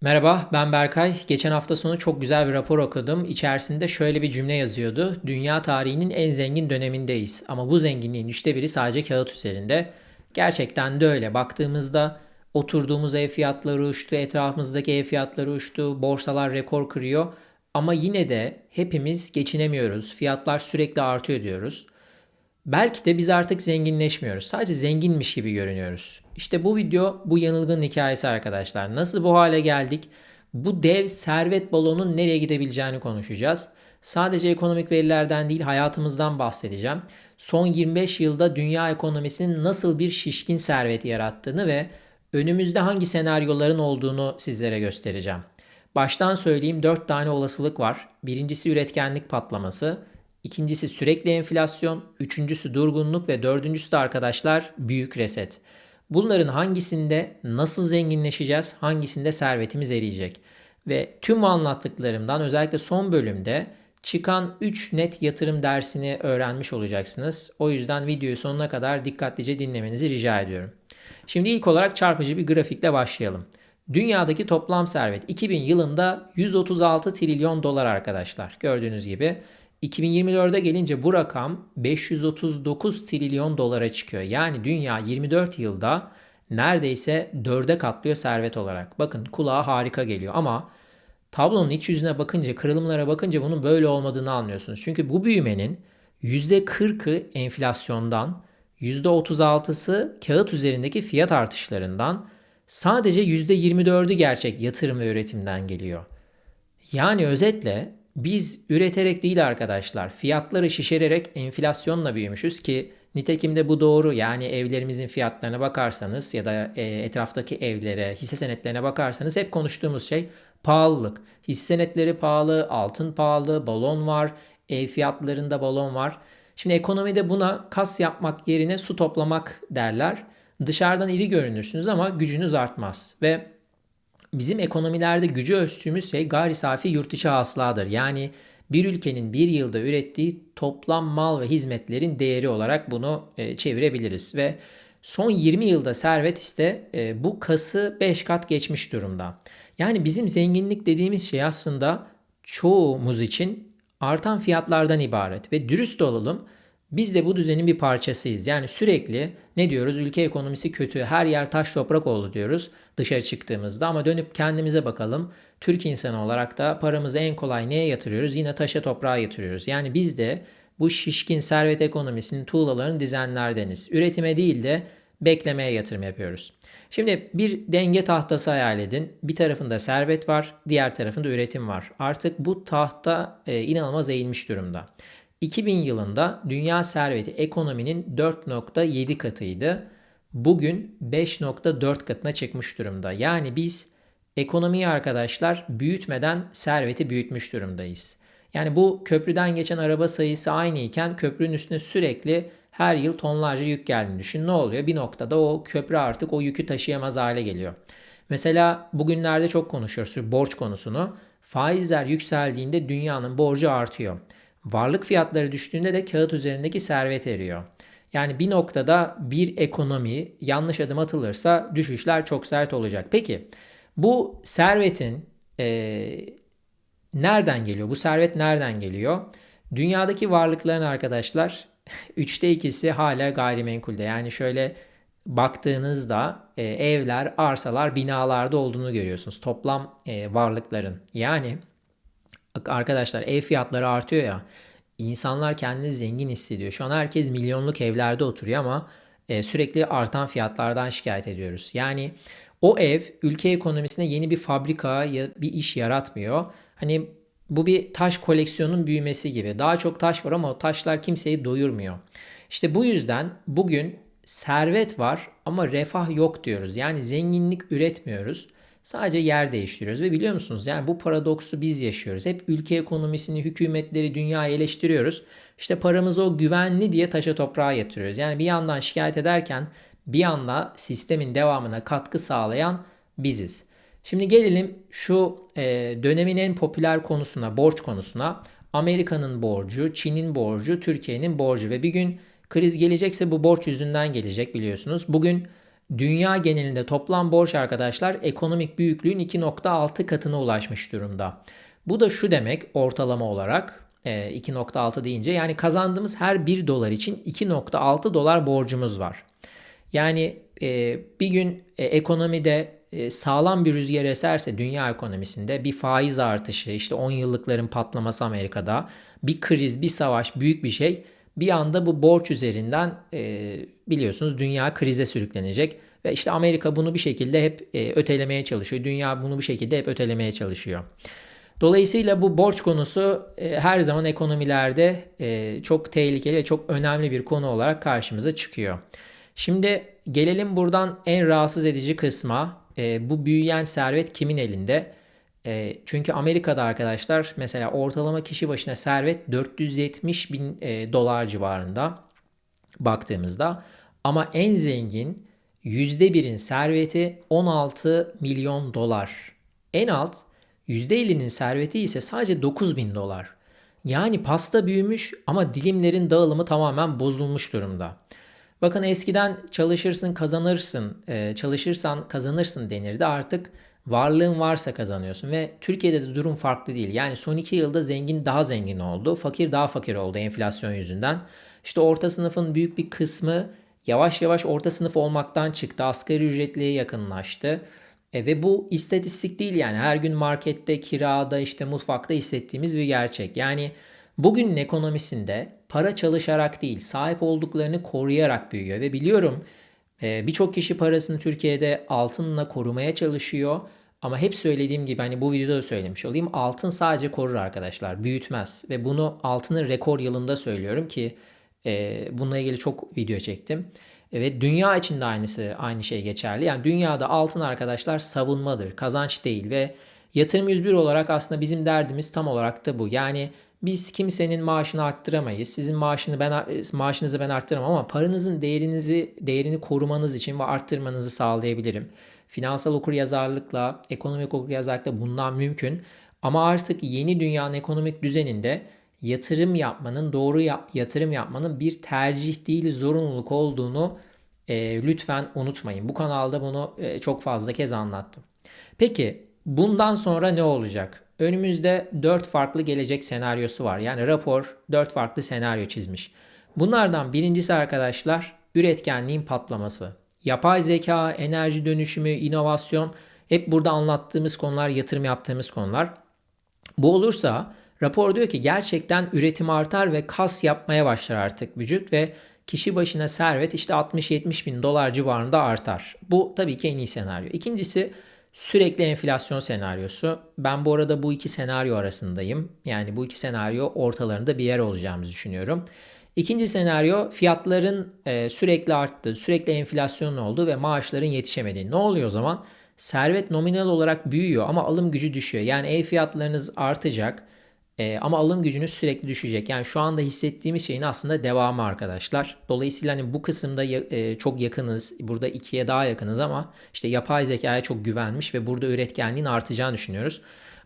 Merhaba, ben Berkay. Geçen hafta sonu çok güzel bir rapor okudum. İçerisinde şöyle bir cümle yazıyordu. Dünya tarihinin en zengin dönemindeyiz. Ama bu zenginliğin üçte biri sadece kağıt üzerinde. Gerçekten de öyle. Baktığımızda oturduğumuz ev fiyatları uçtu, etrafımızdaki ev fiyatları uçtu, borsalar rekor kırıyor. Ama yine de hepimiz geçinemiyoruz. Fiyatlar sürekli artıyor diyoruz. Belki de biz artık zenginleşmiyoruz. Sadece zenginmiş gibi görünüyoruz. İşte bu video bu yanılgının hikayesi arkadaşlar. Nasıl bu hale geldik? Bu dev servet balonun nereye gidebileceğini konuşacağız. Sadece ekonomik verilerden değil hayatımızdan bahsedeceğim. Son 25 yılda dünya ekonomisinin nasıl bir şişkin servet yarattığını ve önümüzde hangi senaryoların olduğunu sizlere göstereceğim. Baştan söyleyeyim 4 tane olasılık var. Birincisi üretkenlik patlaması, İkincisi sürekli enflasyon, üçüncüsü durgunluk ve dördüncüsü de arkadaşlar büyük reset. Bunların hangisinde nasıl zenginleşeceğiz, hangisinde servetimiz eriyecek? Ve tüm anlattıklarımdan özellikle son bölümde çıkan 3 net yatırım dersini öğrenmiş olacaksınız. O yüzden videoyu sonuna kadar dikkatlice dinlemenizi rica ediyorum. Şimdi ilk olarak çarpıcı bir grafikle başlayalım. Dünyadaki toplam servet 2000 yılında 136 trilyon dolar arkadaşlar. Gördüğünüz gibi 2024'e gelince bu rakam 539 trilyon dolara çıkıyor. Yani dünya 24 yılda neredeyse 4'e katlıyor servet olarak. Bakın kulağa harika geliyor ama tablonun iç yüzüne bakınca, kırılımlara bakınca bunun böyle olmadığını anlıyorsunuz. Çünkü bu büyümenin %40'ı enflasyondan, %36'sı kağıt üzerindeki fiyat artışlarından, sadece %24'ü gerçek yatırım ve üretimden geliyor. Yani özetle biz üreterek değil arkadaşlar fiyatları şişirerek enflasyonla büyümüşüz ki nitekim de bu doğru. Yani evlerimizin fiyatlarına bakarsanız ya da e, etraftaki evlere, hisse senetlerine bakarsanız hep konuştuğumuz şey pahalılık. Hisse senetleri pahalı, altın pahalı, balon var, ev fiyatlarında balon var. Şimdi ekonomide buna kas yapmak yerine su toplamak derler. Dışarıdan iri görünürsünüz ama gücünüz artmaz ve Bizim ekonomilerde gücü ölçtüğümüz şey gayri safi yurt içi hasıladır. Yani bir ülkenin bir yılda ürettiği toplam mal ve hizmetlerin değeri olarak bunu e, çevirebiliriz. Ve son 20 yılda servet işte e, bu kası 5 kat geçmiş durumda. Yani bizim zenginlik dediğimiz şey aslında çoğumuz için artan fiyatlardan ibaret. Ve dürüst olalım biz de bu düzenin bir parçasıyız. Yani sürekli ne diyoruz? Ülke ekonomisi kötü, her yer taş toprak oldu diyoruz dışarı çıktığımızda ama dönüp kendimize bakalım. Türk insanı olarak da paramızı en kolay neye yatırıyoruz? Yine taşa toprağa yatırıyoruz. Yani biz de bu şişkin servet ekonomisinin tuğlalarını dizenlerdeniz. Üretime değil de beklemeye yatırım yapıyoruz. Şimdi bir denge tahtası hayal edin. Bir tarafında servet var, diğer tarafında üretim var. Artık bu tahta e, inanılmaz eğilmiş durumda. 2000 yılında dünya serveti ekonominin 4.7 katıydı. Bugün 5.4 katına çıkmış durumda. Yani biz ekonomiyi arkadaşlar büyütmeden serveti büyütmüş durumdayız. Yani bu köprüden geçen araba sayısı aynı iken köprünün üstüne sürekli her yıl tonlarca yük geldiğini düşün. Ne oluyor? Bir noktada o köprü artık o yükü taşıyamaz hale geliyor. Mesela bugünlerde çok konuşuyoruz borç konusunu. Faizler yükseldiğinde dünyanın borcu artıyor. Varlık fiyatları düştüğünde de kağıt üzerindeki servet eriyor. Yani bir noktada bir ekonomi yanlış adım atılırsa düşüşler çok sert olacak. Peki bu servetin e, nereden geliyor? Bu servet nereden geliyor? Dünyadaki varlıkların arkadaşlar üçte ikisi hala gayrimenkulde. Yani şöyle baktığınızda e, evler, arsalar, binalarda olduğunu görüyorsunuz. Toplam e, varlıkların. Yani arkadaşlar ev fiyatları artıyor ya. İnsanlar kendini zengin hissediyor. Şu an herkes milyonluk evlerde oturuyor ama e, sürekli artan fiyatlardan şikayet ediyoruz. Yani o ev ülke ekonomisine yeni bir fabrika ya bir iş yaratmıyor. Hani bu bir taş koleksiyonun büyümesi gibi. Daha çok taş var ama o taşlar kimseyi doyurmuyor. İşte bu yüzden bugün servet var ama refah yok diyoruz. Yani zenginlik üretmiyoruz. Sadece yer değiştiriyoruz ve biliyor musunuz yani bu paradoksu biz yaşıyoruz. Hep ülke ekonomisini, hükümetleri, dünyayı eleştiriyoruz. İşte paramızı o güvenli diye taşa toprağa yatırıyoruz. Yani bir yandan şikayet ederken bir yanda sistemin devamına katkı sağlayan biziz. Şimdi gelelim şu e, dönemin en popüler konusuna, borç konusuna. Amerika'nın borcu, Çin'in borcu, Türkiye'nin borcu ve bir gün kriz gelecekse bu borç yüzünden gelecek biliyorsunuz. Bugün Dünya genelinde toplam borç arkadaşlar ekonomik büyüklüğün 2.6 katına ulaşmış durumda. Bu da şu demek ortalama olarak 2.6 e, deyince yani kazandığımız her 1 dolar için 2.6 dolar borcumuz var. Yani e, bir gün e, ekonomide sağlam bir rüzgar eserse dünya ekonomisinde bir faiz artışı işte 10 yıllıkların patlaması Amerika'da bir kriz bir savaş büyük bir şey bir anda bu borç üzerinden biliyorsunuz dünya krize sürüklenecek ve işte Amerika bunu bir şekilde hep ötelemeye çalışıyor. Dünya bunu bir şekilde hep ötelemeye çalışıyor. Dolayısıyla bu borç konusu e, her zaman ekonomilerde e, çok tehlikeli ve çok önemli bir konu olarak karşımıza çıkıyor. Şimdi gelelim buradan en rahatsız edici kısma. E, bu büyüyen servet kimin elinde? E, çünkü Amerika'da arkadaşlar mesela ortalama kişi başına servet 470 bin e, dolar civarında baktığımızda. Ama en zengin %1'in serveti 16 milyon dolar. En alt %50'nin serveti ise sadece 9 bin dolar. Yani pasta büyümüş ama dilimlerin dağılımı tamamen bozulmuş durumda. Bakın eskiden çalışırsın kazanırsın, e, çalışırsan kazanırsın denirdi. Artık varlığın varsa kazanıyorsun ve Türkiye'de de durum farklı değil. Yani son iki yılda zengin daha zengin oldu, fakir daha fakir oldu enflasyon yüzünden. İşte orta sınıfın büyük bir kısmı yavaş yavaş orta sınıf olmaktan çıktı, asgari ücretliye yakınlaştı. E, ve bu istatistik değil yani her gün markette, kirada, işte mutfakta hissettiğimiz bir gerçek. Yani bugünün ekonomisinde para çalışarak değil, sahip olduklarını koruyarak büyüyor ve biliyorum birçok kişi parasını Türkiye'de altınla korumaya çalışıyor. Ama hep söylediğim gibi hani bu videoda da söylemiş olayım altın sadece korur arkadaşlar büyütmez ve bunu altının rekor yılında söylüyorum ki e, bununla ilgili çok video çektim. Ve dünya için de aynısı aynı şey geçerli. Yani dünyada altın arkadaşlar savunmadır, kazanç değil ve yatırım 101 olarak aslında bizim derdimiz tam olarak da bu. Yani biz kimsenin maaşını arttıramayız. Sizin maaşını ben maaşınızı ben arttıramam ama paranızın değerinizi değerini korumanız için ve arttırmanızı sağlayabilirim. Finansal okuryazarlıkla, ekonomik okuryazarlıkla bundan mümkün. Ama artık yeni dünyanın ekonomik düzeninde yatırım yapmanın, doğru yatırım yapmanın bir tercih değil zorunluluk olduğunu e, lütfen unutmayın. Bu kanalda bunu e, çok fazla kez anlattım. Peki bundan sonra ne olacak? Önümüzde 4 farklı gelecek senaryosu var. Yani rapor 4 farklı senaryo çizmiş. Bunlardan birincisi arkadaşlar üretkenliğin patlaması. Yapay zeka, enerji dönüşümü, inovasyon hep burada anlattığımız konular, yatırım yaptığımız konular. Bu olursa Rapor diyor ki gerçekten üretim artar ve kas yapmaya başlar artık vücut ve kişi başına servet işte 60-70 bin dolar civarında artar. Bu tabii ki en iyi senaryo. İkincisi sürekli enflasyon senaryosu. Ben bu arada bu iki senaryo arasındayım. Yani bu iki senaryo ortalarında bir yer olacağımızı düşünüyorum. İkinci senaryo fiyatların e, sürekli arttığı, sürekli enflasyon olduğu ve maaşların yetişemediği. Ne oluyor o zaman? Servet nominal olarak büyüyor ama alım gücü düşüyor. Yani ev fiyatlarınız artacak e, ama alım gücünüz sürekli düşecek. Yani şu anda hissettiğimiz şeyin aslında devamı arkadaşlar. Dolayısıyla hani bu kısımda e, çok yakınız. Burada ikiye daha yakınız ama işte yapay zekaya çok güvenmiş ve burada üretkenliğin artacağını düşünüyoruz.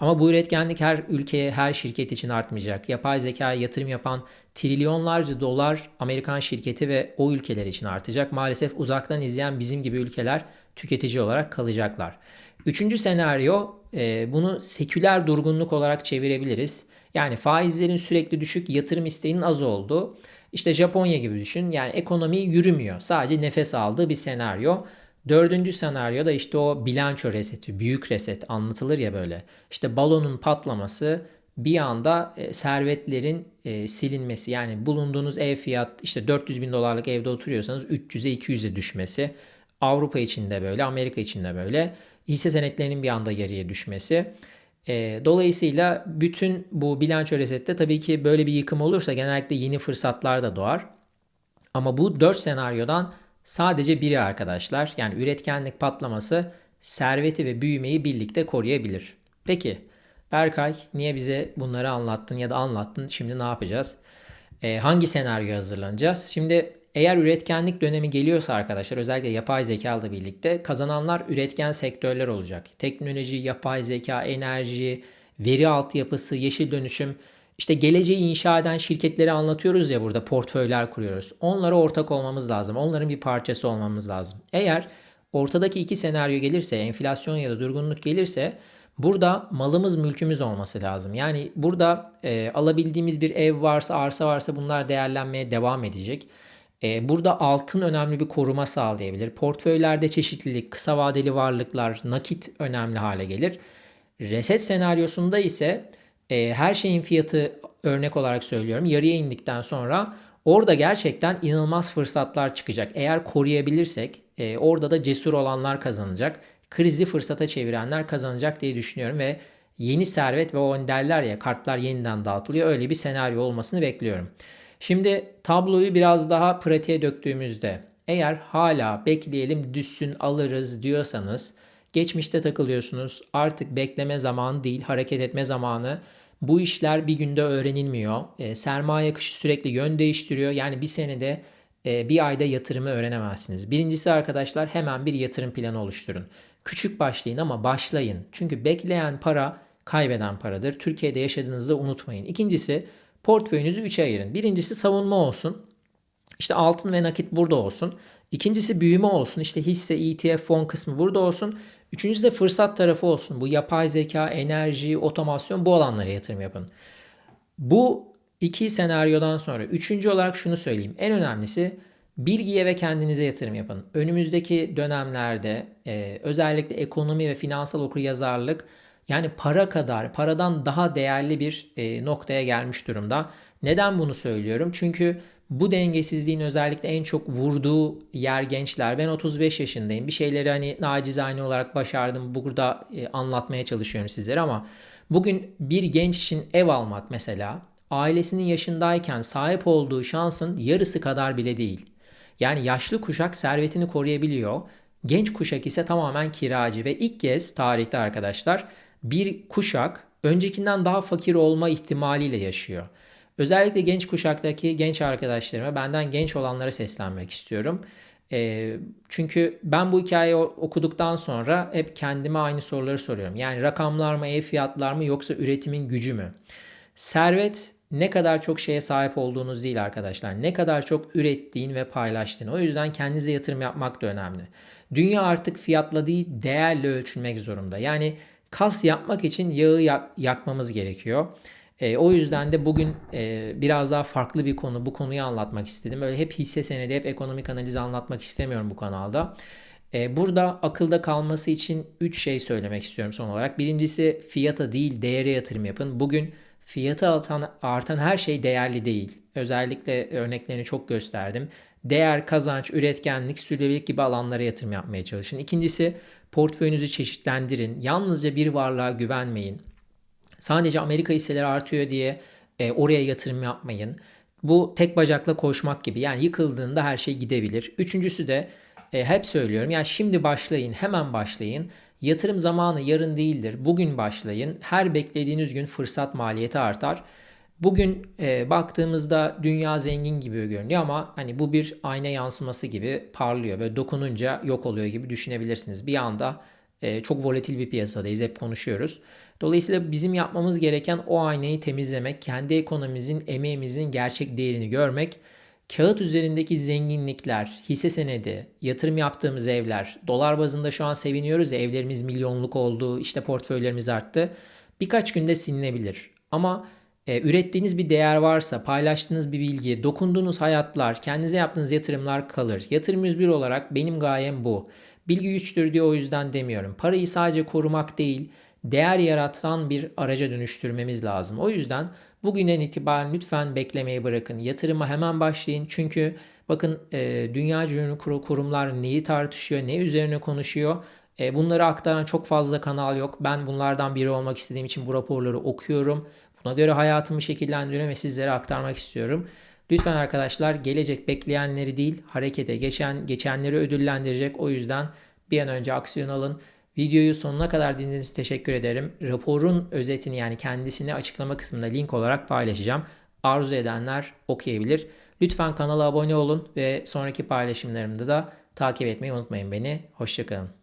Ama bu üretkenlik her ülkeye, her şirket için artmayacak. Yapay zekaya yatırım yapan trilyonlarca dolar Amerikan şirketi ve o ülkeler için artacak. Maalesef uzaktan izleyen bizim gibi ülkeler tüketici olarak kalacaklar. Üçüncü senaryo e, bunu seküler durgunluk olarak çevirebiliriz. Yani faizlerin sürekli düşük, yatırım isteğinin az olduğu. İşte Japonya gibi düşün. Yani ekonomi yürümüyor. Sadece nefes aldığı bir senaryo. Dördüncü senaryo da işte o bilanço reseti, büyük reset anlatılır ya böyle. İşte balonun patlaması bir anda e, servetlerin e, silinmesi yani bulunduğunuz ev fiyat işte 400 bin dolarlık evde oturuyorsanız 300'e 200'e düşmesi. Avrupa için de böyle, Amerika için de böyle. Hisse senetlerinin bir anda yarıya düşmesi. E, dolayısıyla bütün bu bilanço resette tabii ki böyle bir yıkım olursa genellikle yeni fırsatlar da doğar. Ama bu 4 senaryodan sadece biri arkadaşlar. Yani üretkenlik patlaması serveti ve büyümeyi birlikte koruyabilir. Peki Berkay niye bize bunları anlattın ya da anlattın şimdi ne yapacağız? E, hangi senaryo hazırlanacağız? Şimdi eğer üretkenlik dönemi geliyorsa arkadaşlar özellikle yapay zeka ile birlikte kazananlar üretken sektörler olacak. Teknoloji, yapay zeka, enerji, veri altyapısı, yeşil dönüşüm işte geleceği inşa eden şirketleri anlatıyoruz ya burada portföyler kuruyoruz. Onlara ortak olmamız lazım. Onların bir parçası olmamız lazım. Eğer ortadaki iki senaryo gelirse, enflasyon ya da durgunluk gelirse burada malımız mülkümüz olması lazım. Yani burada e, alabildiğimiz bir ev varsa, arsa varsa bunlar değerlenmeye devam edecek. E, burada altın önemli bir koruma sağlayabilir. Portföylerde çeşitlilik, kısa vadeli varlıklar, nakit önemli hale gelir. Reset senaryosunda ise e, her şeyin fiyatı örnek olarak söylüyorum yarıya indikten sonra orada gerçekten inanılmaz fırsatlar çıkacak. Eğer koruyabilirsek e, orada da cesur olanlar kazanacak. Krizi fırsata çevirenler kazanacak diye düşünüyorum ve yeni servet ve o derler ya kartlar yeniden dağıtılıyor öyle bir senaryo olmasını bekliyorum. Şimdi tabloyu biraz daha pratiğe döktüğümüzde eğer hala bekleyelim düşsün alırız diyorsanız geçmişte takılıyorsunuz. Artık bekleme zamanı değil hareket etme zamanı. Bu işler bir günde öğrenilmiyor. E, sermaye akışı sürekli yön değiştiriyor. Yani bir senede e, bir ayda yatırımı öğrenemezsiniz. Birincisi arkadaşlar hemen bir yatırım planı oluşturun. Küçük başlayın ama başlayın. Çünkü bekleyen para kaybeden paradır. Türkiye'de yaşadığınızda unutmayın. İkincisi portföyünüzü üçe ayırın. Birincisi savunma olsun. İşte altın ve nakit burada olsun. İkincisi büyüme olsun. İşte hisse, ETF, fon kısmı burada olsun. Üçüncüsü de fırsat tarafı olsun. Bu yapay zeka, enerji, otomasyon bu alanlara yatırım yapın. Bu iki senaryodan sonra üçüncü olarak şunu söyleyeyim. En önemlisi bilgiye ve kendinize yatırım yapın. Önümüzdeki dönemlerde e, özellikle ekonomi ve finansal okuryazarlık yani para kadar, paradan daha değerli bir e, noktaya gelmiş durumda. Neden bunu söylüyorum? Çünkü bu dengesizliğin özellikle en çok vurduğu yer gençler. Ben 35 yaşındayım. Bir şeyleri hani nacizane olarak başardım. Burada e, anlatmaya çalışıyorum sizlere ama bugün bir genç için ev almak mesela ailesinin yaşındayken sahip olduğu şansın yarısı kadar bile değil. Yani yaşlı kuşak servetini koruyabiliyor. Genç kuşak ise tamamen kiracı ve ilk kez tarihte arkadaşlar bir kuşak öncekinden daha fakir olma ihtimaliyle yaşıyor. Özellikle genç kuşaktaki genç arkadaşlarıma, benden genç olanlara seslenmek istiyorum. E, çünkü ben bu hikayeyi okuduktan sonra hep kendime aynı soruları soruyorum. Yani rakamlar mı, ev fiyatlar mı yoksa üretimin gücü mü? Servet ne kadar çok şeye sahip olduğunuz değil arkadaşlar. Ne kadar çok ürettiğin ve paylaştığın. O yüzden kendinize yatırım yapmak da önemli. Dünya artık fiyatla değil değerle ölçülmek zorunda. Yani kas yapmak için yağı yak- yakmamız gerekiyor. E, o yüzden de bugün e, biraz daha farklı bir konu, bu konuyu anlatmak istedim. Öyle hep hisse senedi, hep ekonomik analiz anlatmak istemiyorum bu kanalda. E, burada akılda kalması için 3 şey söylemek istiyorum son olarak. Birincisi fiyata değil değere yatırım yapın. Bugün fiyatı artan, artan her şey değerli değil. Özellikle örneklerini çok gösterdim. Değer, kazanç, üretkenlik, sürdürülebilirlik gibi alanlara yatırım yapmaya çalışın. İkincisi portföyünüzü çeşitlendirin. Yalnızca bir varlığa güvenmeyin. Sadece Amerika hisseleri artıyor diye e, oraya yatırım yapmayın. Bu tek bacakla koşmak gibi. Yani yıkıldığında her şey gidebilir. Üçüncüsü de e, hep söylüyorum. Yani şimdi başlayın, hemen başlayın. Yatırım zamanı yarın değildir. Bugün başlayın. Her beklediğiniz gün fırsat maliyeti artar. Bugün e, baktığımızda dünya zengin gibi görünüyor ama hani bu bir ayna yansıması gibi parlıyor. Böyle dokununca yok oluyor gibi düşünebilirsiniz. Bir anda e, çok volatil bir piyasadayız. Hep konuşuyoruz. Dolayısıyla bizim yapmamız gereken o aynayı temizlemek, kendi ekonomimizin, emeğimizin gerçek değerini görmek, kağıt üzerindeki zenginlikler, hisse senedi, yatırım yaptığımız evler, dolar bazında şu an seviniyoruz evlerimiz milyonluk oldu, işte portföylerimiz arttı. Birkaç günde silinebilir. Ama e, ürettiğiniz bir değer varsa, paylaştığınız bir bilgi, dokunduğunuz hayatlar, kendinize yaptığınız yatırımlar kalır. Yatırım 101 olarak benim gayem bu. Bilgi güçtür diye o yüzden demiyorum. Parayı sadece korumak değil, değer yaratan bir araca dönüştürmemiz lazım. O yüzden bugünden itibaren lütfen beklemeyi bırakın. Yatırıma hemen başlayın. Çünkü bakın e, dünya ünlü kurumlar neyi tartışıyor, ne üzerine konuşuyor. E, bunları aktaran çok fazla kanal yok. Ben bunlardan biri olmak istediğim için bu raporları okuyorum. Buna göre hayatımı şekillendiriyorum ve sizlere aktarmak istiyorum. Lütfen arkadaşlar gelecek bekleyenleri değil harekete geçen geçenleri ödüllendirecek. O yüzden bir an önce aksiyon alın. Videoyu sonuna kadar dinlediğiniz için teşekkür ederim. Raporun özetini yani kendisini açıklama kısmında link olarak paylaşacağım. Arzu edenler okuyabilir. Lütfen kanala abone olun ve sonraki paylaşımlarımda da takip etmeyi unutmayın beni. Hoşçakalın.